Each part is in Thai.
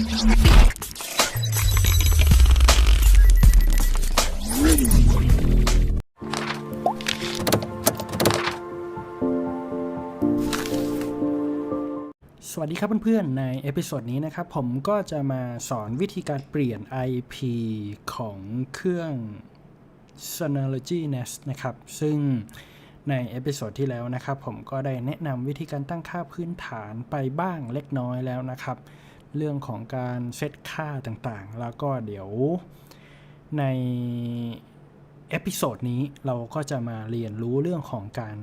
สวัสดีครับเพื่อนๆ ในเอพิโซดนี้นะครับ ผมก็จะมาสอนวิธีการเปลี่ยน IP ของเครื่อง Synology Nest นะครับ ซึ่งในเอพิโซดที่แล้วนะครับ ผมก็ได้แนะนำวิธีการตั้งค่าพื้นฐานไปบ้างเล็กน้อยแล้วนะครับ เรื่องของการเซตค่าต่างๆ แล้วก็เดี๋ยวในเอพิโซดนี้เราก็จะมาเรียนรู้เรื่องของการ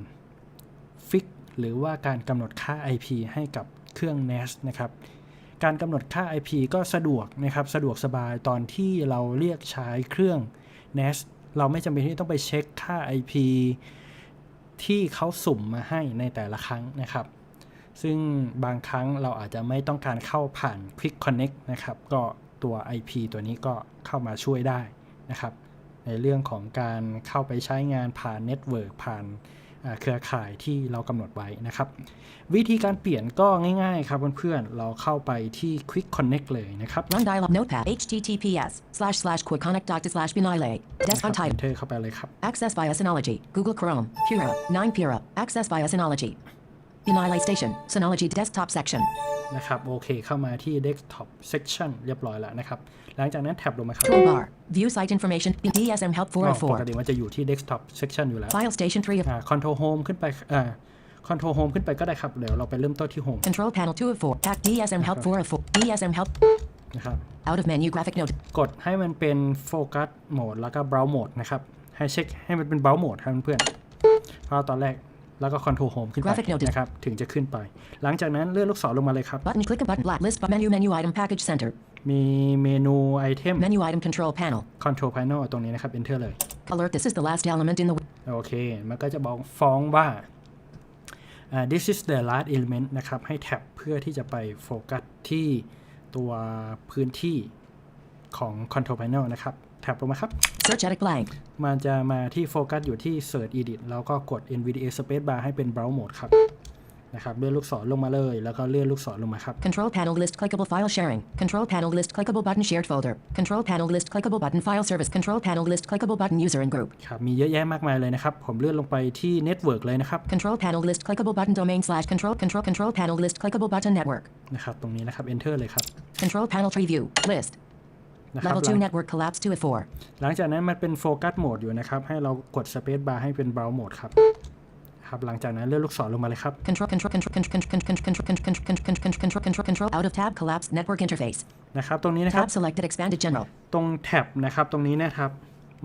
ฟิกหรือว่าการกำหนดค่า IP ให้กับเครื่อง NAS นะครับ การกำหนดค่า IP ก็สะดวกนะครับ สะดวกสบายตอนที่เราเรียกใช้เครื่อง NAS เราไม่จำเป็นที่ต้องไปเช็คค่า IP ที่เขาสุ่มมาให้ในแต่ละครั้งนะครับ ซึ่งบางครั้งเราอาจจะไม่ต้องการเข้าผ่าน Quick Connect นะครับ ก็ตัว IP ตัวนี้ก็เข้ามาช่วยได้นะครับ ในเรื่องของการเข้าไปใช้งานผ่านเน็ตเวิร์กผ่านอ่าเครือข่ายที่เรากำหนดไว้นะครับ วิธีการเปลี่ยนก็ง่ายๆครับเพื่อนๆ เราเข้าไปที่ Quick Connect เลยนะครับ Run dial-up notepad https slash slash quickconnect slash binile desk on type Enter เข้าไปเลยครับ access via Synology Google Chrome Pura 9 Pura access via Synology Binile station Synology desktop section นะครับโอเคเข้ามาที่ Desktop Section เรียบร้อยแล้วนะครับ หลังจากนั้นแท็บลงมาครับ toolbar view site information DSM help อ๋อปกติ404มันจะอยู่ที่ Desktop Section อยู่แล้ว file station 3 of อ่า Control Home ขึ้นไปอ่า Control Home ขึ้นไปก็ได้ครับ เดี๋ยวเราไปเริ่มต้นที่ Home control panel 2 of 4 Act DSM help 4 of 4 DSM help นะครับ out of menu graphic note กดให้มันเป็นโฟกัสโหมดแล้วก็ Browse Mode นะครับ ให้เช็คให้มันเป็น Browse Mode ครับเพื่อนๆเพราะตอนแรก แล้วก็ Control Home ขึ้นไป Graphic Notice นะครับ ถึงจะขึ้นไป หลังจากนั้นเลื่อนลูกศรลงมาเลยครับ button click a button black list but menu menu item package center มีเมนูไอเทม menu item control panel Control Panel ตรงนี้นะครับ Enter เลย alert this is the last element in the โอเค มันก็จะบอกฟ้องว่าอ่า this is the last element นะครับ ให้แท็บเพื่อที่จะไปโฟกัสที่ตัวพื้นที่ ของ Control Panel นะครับแท็บลงมาครับ search edit blank มันจะมาที่โฟกัสอยู่ที่ Search Edit แล้วก็กด NVDA Space Bar ให้เป็น Browse Mode ครับนะครับเลื่อนลูกศรลงมาเลย แล้วก็เลื่อนลูกศรลงมาครับ Control panel list clickable file sharing. Control panel list clickable button shared folder. Control panel list clickable button file service. Control panel list clickable button user and group. ครับมีเยอะแยะมากมายเลยนะครับ ผมเลื่อนลงไปที่ Network เลยนะครับ Control panel list clickable button domain slash control control control panel list clickable button network. นะครับ ตรงนี้นะครับ Enter เลยครับ Control panel tree view list. นะครับ Level หลัง2 network collapse 2 of 4. หลังจากนั้นมันเป็นโฟกัสโหมดอยู่นะครับ ให้เรากด Space Bar ให้เป็น Browse Mode ครับครับหลังจากนั้นเลื่อนลูกศรลงมาเลยครับ Control control control control control control control control control control control control out of tab collapsed network interface. นะครับตรงนี้นะครับ Tab selected expanded general. ตรงแท็บนะครับตรงนี้นะครับ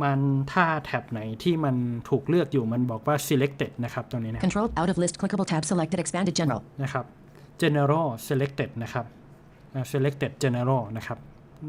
มันถ้าแท็บไหนที่มันถูกเลือกอยู่มันบอกว่า selected นะครับตรงนี้นะ Control out of list clickable tab selected expanded general. นะครับ general selected นะครับอ่า selected general นะครับ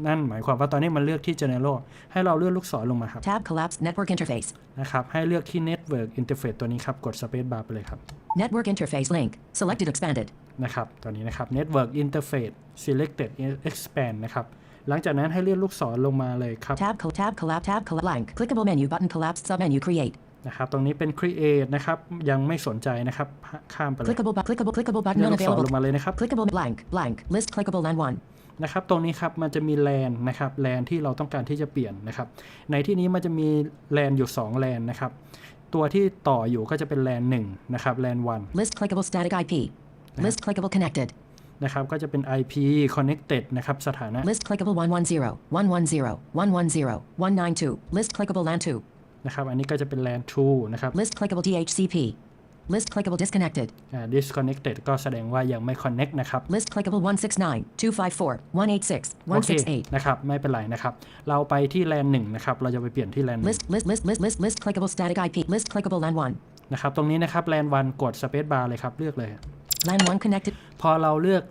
นั่นหมายความว่าตอนนี้มันเลือกที่ general ให้เราเลื่อนลูกศรลงมาครับ Tab collapsed network interface. นะครับ ให้เลือกที่ network interface ตัวนี้ครับ กด space bar ไปเลยครับ Network interface link. Selected expanded. นะครับตัวนี้นะครับ network interface selected expand นะครับหลังจากนั้นให้เลื่อนลูกศรลงมาเลยครับ Tab, col- tab, collab, tab, collab, blank. Clickable menu button collapsed submenu create. นะครับตรงนี้เป็น create นะครับ ยังไม่สนใจนะครับ ข้ามไปเลย Clickable, bu- clickable, clickable เลื่อน button ลูกศรลง unavailable. มาเลยนะครับ Clickable blank, blank. List clickable LAN 1. นะครับตรงนี้ครับมันจะมีแลนนะครับแลนที่เราต้องการที่จะเปลี่ยนนะครับ ในที่นี้มันจะมีแลนอยู่2แลนนะครับ ตัวที่ต่ออยู่ก็จะเป็นแลน1นะครับแลน1 List clickable static IP. List clickable connected. นะครับก็จะเป็น IP connected นะครับสถานะ List clickable 110, 110, 110, 192. List clickable LAN 2. นะครับอันนี้ก็จะเป็นแลน2นะครับ List clickable DHCP. List clickable disconnected. อ่า disconnected ก็แสดงว่ายังไม่ connect นะครับ List clickable 169, 254, 186, โอเค 168. นะครับ ไม่เป็นไรนะครับ เราไปที่แลน1นะครับ เราจะไปเปลี่ยนที่แลน List, list, list, list, list, list clickable static IP. List clickable LAN 1. นะครับ ตรงนี้นะครับแลน1กด space bar เลยครับ เลือกเลย LAN 1 connected. พอเราเลือก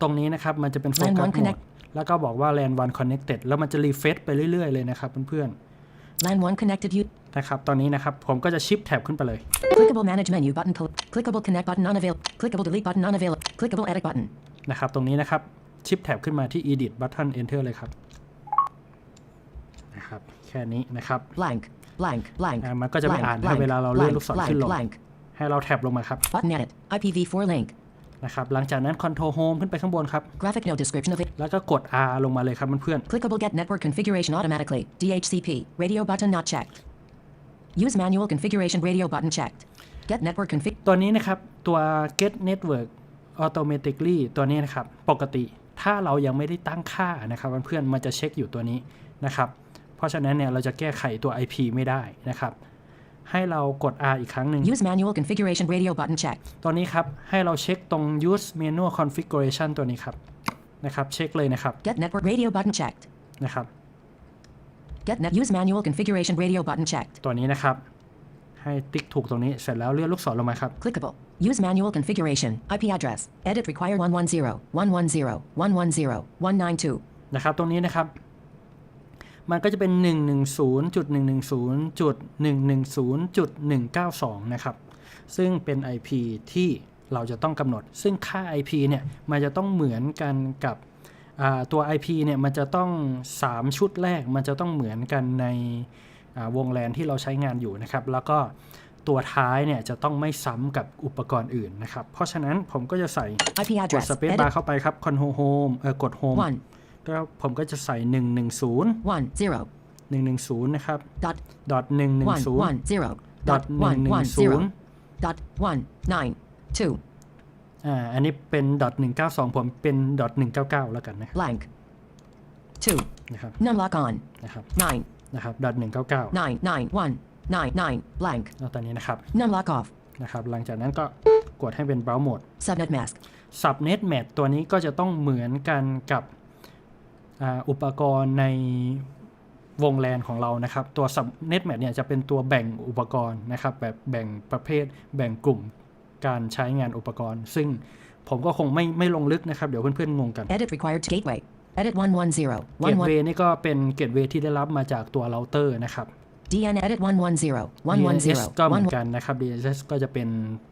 ตรงนี้นะครับ มันจะเป็นโฟ LAN กัส1โหม connect ดแล้วก็บอกว่า LAN 1 connected แล้วมันจะรีเฟซไปเรื่อยๆเลยนะครับเพื่อน LAN 1 connected. U- ๆ นะครับ ตอนนี้นะครับ ผมก็จะชิปแท็บขึ้นไปเลย Clickable manage menu button. Col- clickable connect button unavailable. Clickable delete button unavailable. Clickable edit button. นะครับ ตรงนี้นะครับ ชิปแท็บขึ้นมาที่ edit button enter เลยครับนะครับ แค่นี้นะครับ Blank. Blank. Blank. อ่ามันก็จะไม่ blank, อ่านให้ blank, เวลาเราเลื่อน blank, ลูกศร blank, ขึ้นลง blank. ให้เราแท็บลงมาครับ Button edit. IPv4 link. นะครับ หลังจากนั้น Control Home ขึ้นไปข้างบนครับ Graphic no description of it. แล้วก็กด R ลงมาเลยครับเพื่อน Clickable get network configuration automatically. DHCP. Radio button not checked. Use manual configuration radio button checked. Get network config. ๆตัวนี้นะครับ ตัว Get Network Automatically ตัวนี้นะครับ ปกติถ้าเรายังไม่ได้ตั้งค่านะครับเพื่อนๆมันจะเช็คอยู่ตัวนี้นะครับ เพราะฉะนั้นเนี่ยเราจะแก้ไขตัว IP ไม่ได้นะครับ ให้เรากด R อีกครั้งหนึ่ง Use manual configuration radio button checked. ตัวนี้ครับ ให้เราเช็คตรง use manual configuration ตัวนี้ครับนะครับ เช็คเลยนะครับ Get network radio button checked. นะครับ Get net use manual configuration radio button checked. ตัวนี้นะครับ ให้ติ๊กถูกตรงนี้เสร็จแล้วเลื่อนลูกศรลงมาครับ Clickable. Use manual configuration. IP address. Edit require 110, 110, 110, 192. นะครับ ตรงนี้นะครับ มันก็จะเป็น 110.110.110.192 นะครับ ซึ่งเป็น IP ที่เราจะต้องกำหนด ซึ่งค่า IP เนี่ย มันจะต้องเหมือนกันกับอ่า ตัว IP เนี่ยมันจะต้อง 3 ชุดแรกมันจะต้องเหมือนกันในอ่าวงแลนที่เราใช้งานอยู่นะครับ แล้วก็ตัวท้ายเนี่ยจะต้องไม่ซ้ำกับอุปกรณ์อื่นนะครับ เพราะฉะนั้นผมก็จะใส่ IP กด address. สเปซบาร์ Edit เข้าไปครับ Control Home เออกด Home 1, ก็ผมก็จะใส่ 110 1, 0, 110 นะครับ dot ดอท 1, 1, 110 0, ดอท dot 1, 1, 0, 110 dot 1, 9, 2, อ่าอันนี้เป็นดอท192 ผมเป็นดอท199 แล้วกันนะ blank. 2, นะครับ none lock on. นะครับ 9, นะครับดอท199 9, 9, 1, 9, 9, blank. แล้วตอนนี้นะครับ None lock off. นะครับหลังจากนั้นก็กดให้เป็น Browse Mode Subnet mask. Subnet Match ตัวนี้ก็จะต้องเหมือนกันกับอ่าอุปกรณ์ในวงแลนของเรานะครับ ตัว Subnet Match เนี่ยจะเป็นตัวแบ่งอุปกรณ์นะครับ แบบแบ่งประเภทแบ่งกลุ่ม การใช้งานอุปกรณ์ ซึ่งผมก็คงไม่ไม่ลงลึกนะครับ เดี๋ยวเพื่อนๆงงกัน Edit required to gateway. Edit 110, เก 1, ต 1, เวนี่ก็เป็นเกตเวที่ได้รับมาจากตัวเราเตอร์นะครับ DN edit 110, DNS 110, ก็เหมือน 1, กันนะครับ DNS ก็จะเป็น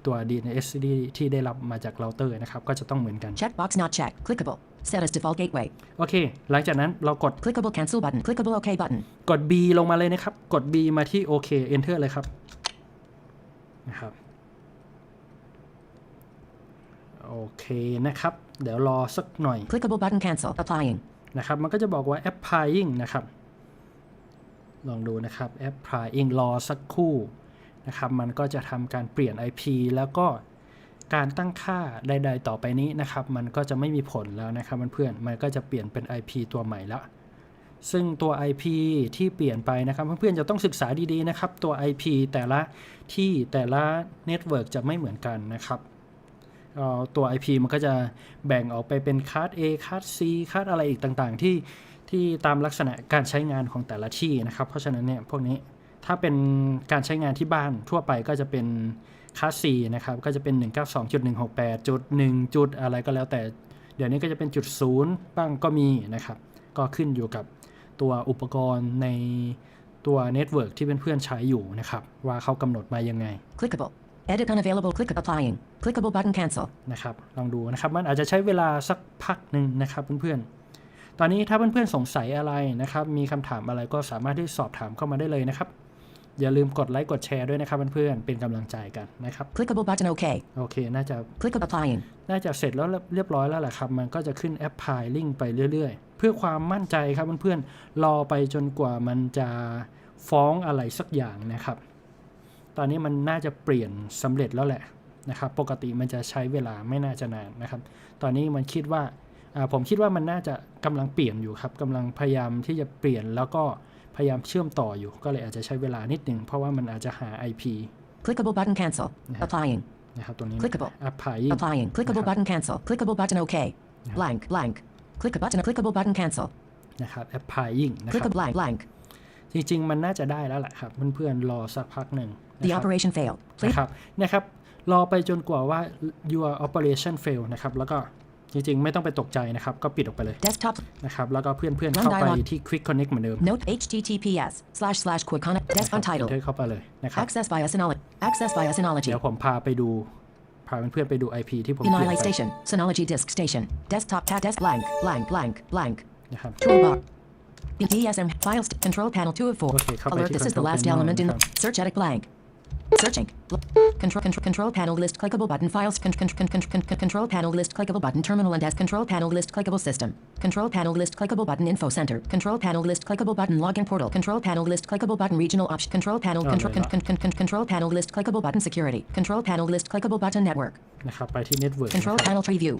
ตัว DNS ที่ที่ได้รับมาจากเราเตอร์นะครับ ก็จะต้องเหมือนกัน checkbox not checked. Clickable. Set as default gateway. โอเค หลังจากนั้นเรากด Clickable cancel button. Clickable OK button. กด B ลงมาเลยนะครับ กด B มาที่โอเค Enter เลยครับนะครับ โอเคนะครับ เดี๋ยวรอสักหน่อย Clickable button cancel. Applying. นะครับ มันก็จะบอกว่า applying นะครับ ลองดูนะครับ applying รอสักครู่นะครับ มันก็จะทำการเปลี่ยน IP แล้วก็การตั้งค่าใด ๆ ต่อไปนี้นะครับ มันก็จะไม่มีผลแล้วนะครับเพื่อนๆมันก็จะเปลี่ยนเป็น IP ตัวใหม่แล้ว ซึ่งตัว IP ที่เปลี่ยนไปนะครับ เพื่อนๆจะต้องศึกษาดีๆนะครับ ตัว IP แต่ละที่แต่ละเน็ตเวิร์กจะไม่เหมือนกันนะครับเอ่อ ตัว IP มันก็จะแบ่งออกไปเป็นคาร์ด A คาร์ด C คาร์ดอะไรอีกต่างๆ ที่ที่ตามลักษณะการใช้งานของแต่ละที่นะครับ เพราะฉะนั้นเนี่ยพวกนี้ถ้าเป็นการใช้งานที่บ้านทั่วไปก็จะเป็นคาร์ด C นะครับ ก็จะเป็น 192.168จุด1จุดอะไรก็แล้วแต่ เดี๋ยวนี้ก็จะเป็นจุดศูนย์บ้างก็มีนะครับ ก็ขึ้นอยู่กับตัวอุปกรณ์ในตัวเน็ตเวิร์กที่เพื่อนๆใช้อยู่นะครับ ว่าเขากำหนดมายังไง Clickable. Edit unavailable. Click applying. Clickable button cancel. นะครับ ลองดูนะครับ มันอาจจะใช้เวลาสักพักหนึ่งนะครับเพื่อนๆ ตอนนี้ถ้าเพื่อนๆ สงสัยอะไรนะครับ มีคำถามอะไรก็สามารถที่สอบถามเข้ามาได้เลยนะครับ อย่าลืมกดไลค์กดแชร์ด้วยนะครับเพื่อนๆ เป็นกำลังใจกันนะครับ Clickable button OK. โอเค น่าจะ Click applying. น่าจะเสร็จแล้วเรียบร้อยแล้วแหละครับ มันก็จะขึ้นแอปพลายลิงไปเรื่อยๆ เพื่อความมั่นใจครับเพื่อนๆ รอไปจนกว่ามันจะฟ้องอะไรสักอย่างนะครับ ตอนนี้มันน่าจะเปลี่ยนสำเร็จแล้วแหละนะครับปกติมันจะใช้เวลาไม่น่าจะนานนะครับ ตอนนี้มันคิดว่าอ่าผมคิดว่ามันน่าจะกำลังเปลี่ยนอยู่ครับกำลังพยายามที่จะเปลี่ยนแล้วก็พยายามเชื่อมต่ออยู่ ก็เลยอาจจะใช้เวลานิดหนึ่งเพราะว่ามันอาจจะหา IP Clickable button cancel. Applying. นะครับตัวนี้ Clickable. แอปพลาย Applying. Clickable button cancel. Clickable button OK. Blank. Blank. Click a button. Clickable button cancel. นะครับแอปพลายนะค Click รั a บ blank. Blank. จริงๆ มันน่าจะได้แล้วแหละครับ เพื่อนๆ รอสักพักหนึ่ง The นะครับ operation failed. Please นะครับนะครับรอไปจนกว่าว่า your operation fail นะครับ แล้วก็จริงๆ ไม่ต้องไปตกใจนะครับ ก็ปิดออกไปเลย desktop. นะครับ แล้วก็เพื่อนๆ Run เข้าไป dialog ที่ quick connect เหมือนเดิม Note HTTPS slash slash quick connect. Desk เ untitled. เข้าไปเลยนะครับ Access via Synology. Access via Synology. เดี๋ยวผมพาไปดู พาเพื่อนๆไปดู IP ที่ผมเปลี่ยน Inile ไป station. Synology disk station. Desktop tab desk blank. Blank. Blank. Blank. นะครับ Toolbar. DSM files control panel 2 of 4. Okay, เข้าไป Alert. ที่ This is the control last panel element in นะครับ search edit blank. Searching. L- Control, control, control panel list clickable button files. Con, con, con, con, con, con- control panel list clickable button terminal and as control panel list clickable system. Control panel list clickable button info center. Control panel list clickable button login portal. Control panel list clickable button regional option. Control panel Oh, control no, con, con, con, con, control panel list clickable button security. Control panel list clickable button network. นะครับ ไปที่ Network Control นะครับ panel tree view.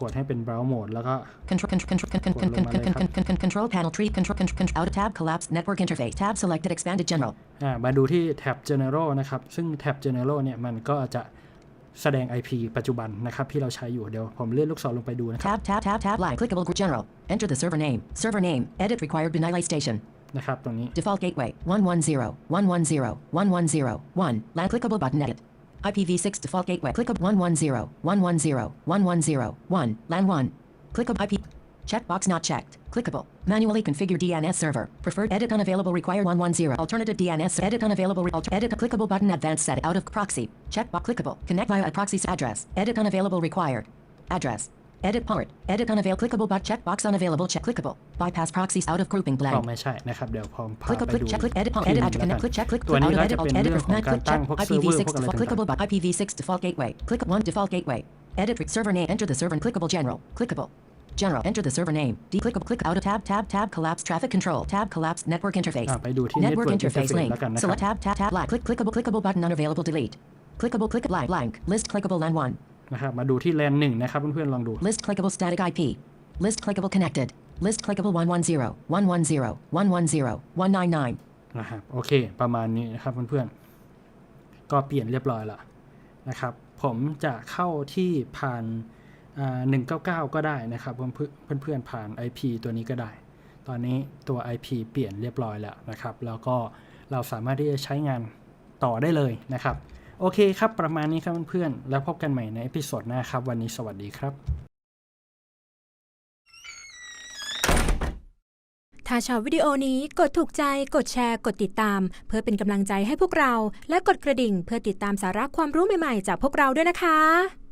กดให้เป็น browse mode แล้วก็ Control control control control control control control control panel tree control control control out tab collapse network interface tab selected expanded general อ่มาดูที่แท็บ general นะครับ ซึ่งแท็บ general เนี่ยมันก็จะแสดง IP ปัจจุบันนะครับที่เราใช้อยู่เดี๋ยวผมเลื่อนลูกศรลงไปดูนะครับ tab tab tab line clickable group general enter the server name server name edit required benai station นะครับตรงนี้ default gateway 110 110 110 1 Land clickable button edit IPv6 default gateway. Clickable 110, 110, 110, 1. LAN 1. Clickable IP. Checkbox not checked. Clickable. Manually configure DNS server. Preferred edit unavailable require 110. Alternative DNS edit unavailable. Alter- edit clickable button advanced set out of proxy. Checkbox clickable. Connect via a proxy's address. Edit unavailable required. Address Edit part. Edit unavailable. Clickable but checkbox unavailable. Check clickable. Bypass proxies out of grouping ก็ blank. ไม่ใช่นะครับ เดี๋ยวผมพา Click ไป click ดู check click edit ที edit หนึ่ง add แล้ว connect กัน click check click ตัวนี้ out ก็ of จะ edit เป็น alt เรื่อ edit งของ Mac การ click ตั้ง check พวกเซิร์ฟเวอร์ IPv6 พวกอะไร default ต่าง clickable but IPv6 default gateway click one default gateway edit server name enter the server clickable general clickable general enter the server name d clickable click out of tab tab tab collapse traffic control tab collapse network interface อ่าไปดูที่ network Network interface Interface link แล้วกันนะครับ select tab tab tab blank click clickable clickable button unavailable delete clickable click blank blank list clickable LAN 1 นะครับมาดูที่ LAN 1นะครับเพื่อนๆลองดู List clickable static IP. List clickable connected. List clickable 110, 110, 110, 199. นะครับโอเค ประมาณนี้นะครับเพื่อนๆก็เปลี่ยนเรียบร้อยแล้วนะครับ ผมจะเข้าที่ผ่านอ่า199 ก็ได้นะครับเพื่อนๆเพื่อนๆผ่าน IP ตัวนี้ก็ได้ ตอนนี้ตัว IP เปลี่ยนเรียบร้อยแล้วนะครับ แล้วก็เราสามารถที่จะใช้งานต่อได้เลยนะครับ โอเคครับ ประมาณนี้ครับเพื่อนๆ แล้วพบกันใหม่ในเอพิโซดหน้าครับ วันนี้สวัสดีครับ ถ้าชอบวิดีโอนี้กดถูกใจ กดแชร์ กดติดตาม เพื่อเป็นกำลังใจให้พวกเรา และกดกระดิ่งเพื่อติดตามสาระความรู้ใหม่ๆ จากพวกเราด้วยนะคะ